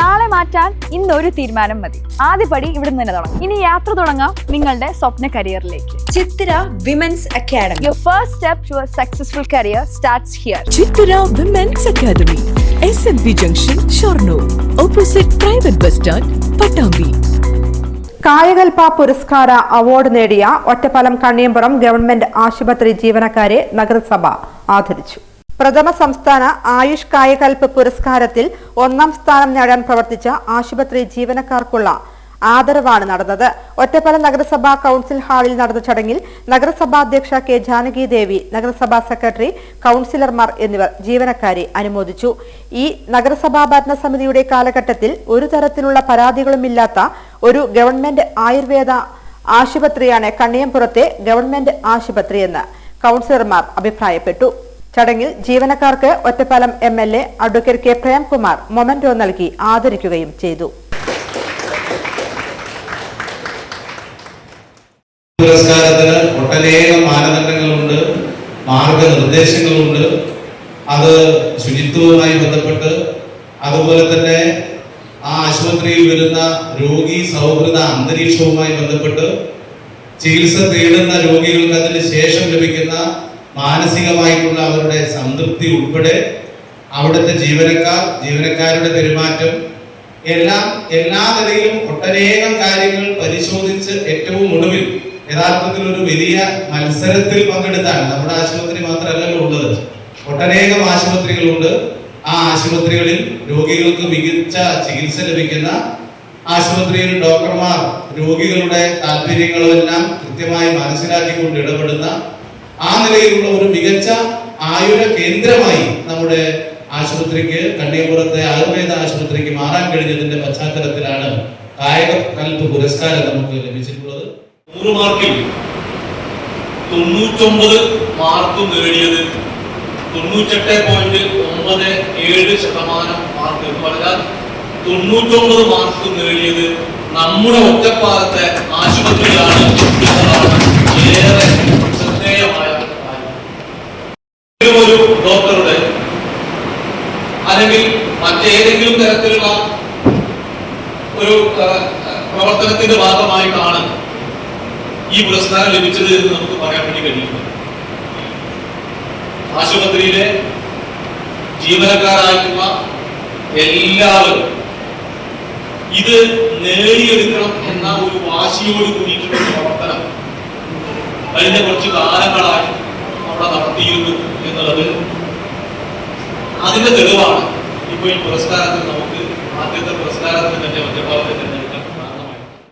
നാളെ മാറ്റാൻ ഇന്നൊരു ഒരു തീരുമാനം മതി. ആദ്യപടി ഇവിടെ നിന്ന് തന്നെ തുടങ്ങാം. ഇനി യാത്ര തുടങ്ങാം നിങ്ങളുടെ സ്വപ്ന കരിയറിലേക്ക്. Chitra women's academy your first step to a successful career starts here Chitra women's academy S M P junction Shoranur opposite private bus stand Pattambi Kayakalpa പുരസ്കാര അവാർഡ് നേടിയ ഒറ്റപ്പാലം കണ്ണിയമ്പുറം ഗവൺമെന്റ് ആശുപത്രി ജീവനക്കാരെ നഗരസഭ ആദരിച്ചു. പ്രഥമ സംസ്ഥാന ആയുഷ് കായകൽപ്പ് പുരസ്കാരത്തിൽ ഒന്നാം സ്ഥാനം നേടാൻ പ്രവർത്തിച്ച ആശുപത്രി ജീവനക്കാർക്കുള്ള ആദരവാണ് നടന്നത്. ഒറ്റപ്പാലം നഗരസഭാ കൌൺസിൽ ഹാളിൽ നടന്ന ചടങ്ങിൽ നഗരസഭാ അധ്യക്ഷ കെ ജാനകി ദേവി നഗരസഭാ സെക്രട്ടറി കൌൺസിലർമാർ എന്നിവർ ജീവനക്കാരെ അനുമോദിച്ചു. ഈ നഗരസഭാ ഭരണസമിതിയുടെ കാലഘട്ടത്തിൽ ഒരു തരത്തിലുള്ള പരാതികളുമില്ലാത്ത ഒരു ഗവൺമെന്റ് ആയുർവേദ ആശുപത്രിയാണ് കണ്ണിയംപുറത്തെ ഗവൺമെന്റ് ആശുപത്രിയെന്ന് കൌൺസിലർമാർ അഭിപ്രായപ്പെട്ടു. ചടങ്ങിൽ ജീവനക്കാർക്ക് Ottapalam M L A advocate K Premkumar memento നൽകി ആദരിക്കുകയും ചെയ്തു. പുരസ്കാരത്തിന് ഒട്ടനേകം മാനദണ്ഡങ്ങളുണ്ട് മാർഗനിർദ്ദേശങ്ങളുണ്ട്. അത് ശുചിത്വവുമായി ബന്ധപ്പെട്ട് അതുപോലെ തന്നെ ആ ആശുപത്രിയിൽ വരുന്ന രോഗി സൗഹൃദ അന്തരീക്ഷവുമായി ബന്ധപ്പെട്ട് ചികിത്സ തേടുന്ന രോഗികൾക്ക് അതിന് ശേഷം ലഭിക്കുന്ന മാനസികമായിട്ടുള്ള അവരുടെ സംതൃപ്തി ഉൾപ്പെടെ അവിടുത്തെ ജീവനക്കാർ ജീവനക്കാരുടെ പെരുമാറ്റം എല്ലാം എല്ലാ നിലയിലും ഒട്ടനേകം കാര്യങ്ങൾ പരിശോധിച്ച് ഏറ്റവും ഒടുവിൽ യഥാർത്ഥത്തിൽ ഒരു വലിയ മത്സരത്തിൽ പങ്കെടുത്താണ് നമ്മുടെ ആശുപത്രി മാത്രമല്ലല്ലോ ഉള്ളത്. ഒട്ടനേകം ആശുപത്രികളുണ്ട്. ആ ആശുപത്രികളിൽ രോഗികൾക്ക് മികച്ച ചികിത്സ ലഭിക്കുന്ന ആശുപത്രിയിൽ ഡോക്ടർമാർ രോഗികളുടെ താല്പര്യങ്ങളും എല്ലാം കൃത്യമായി മനസ്സിലാക്കിക്കൊണ്ട് ഇടപെടുന്ന ആ നിലയിലുള്ള ഒരു മികച്ച ആയുര കേന്ദ്രമായി നമ്മുടെ ആശുപത്രിക്ക് കണ്ണിയപുരത്തെ ആയുർവേദ ആശുപത്രിക്ക് മാറാൻ കഴിഞ്ഞതിന്റെ പശ്ചാത്തലത്തിലാണ് കായക കൽപ്പ് പുരസ്കാരം നമുക്ക് ലഭിച്ചിട്ടുള്ളത്. നൂറ് മാർക്കിൽ തൊണ്ണൂറ്റൊമ്പത് മാർക്ക് നേടിയത് തൊണ്ണൂറ്റെട്ട് പോയിന്റ് ഒമ്പത് ഏഴ് ശതമാനം മാർക്ക് പറഞ്ഞാൽ തൊണ്ണൂറ്റൊമ്പത് മാർക്ക് നേടിയത് നമ്മുടെ ഒറ്റപ്പാലത്തെ ആശുപത്രിയാണ്. ഏറെ ശ്രദ്ധേയമായ ഒരു കാര്യം. ഏതെങ്കിലും ഒരു ഡോക്ടറുടെ അല്ലെങ്കിൽ മറ്റേതെങ്കിലും തരത്തിലുള്ള ഒരു പ്രവർത്തനത്തിന്റെ ഭാഗമായിട്ടാണ് ഈ പുരസ്കാരം ലഭിച്ചത് എന്ന് നമുക്ക് പറയാൻ വേണ്ടി കഴിയുന്നു ആശുപത്രിയിലെ ജീവനക്കാരായിട്ടുള്ള എല്ലാവരും ഇത് നേടിയെടുക്കണം എന്ന ഒരു വാശിയോട് കൂടിയിട്ടുള്ള പ്രവർത്തനം കഴിഞ്ഞ കുറച്ച് കാലങ്ങളായി അവിടെ നടത്തിയിരുന്നു എന്നുള്ളത് അതിന്റെ തെളിവാണ്. ഇപ്പോൾ ഈ പുരസ്കാരത്തിൽ നമുക്ക് ആദ്യത്തെ പുരസ്കാരത്തിൽ തന്നെ ഒറ്റപ്പാലത്തിന്റെ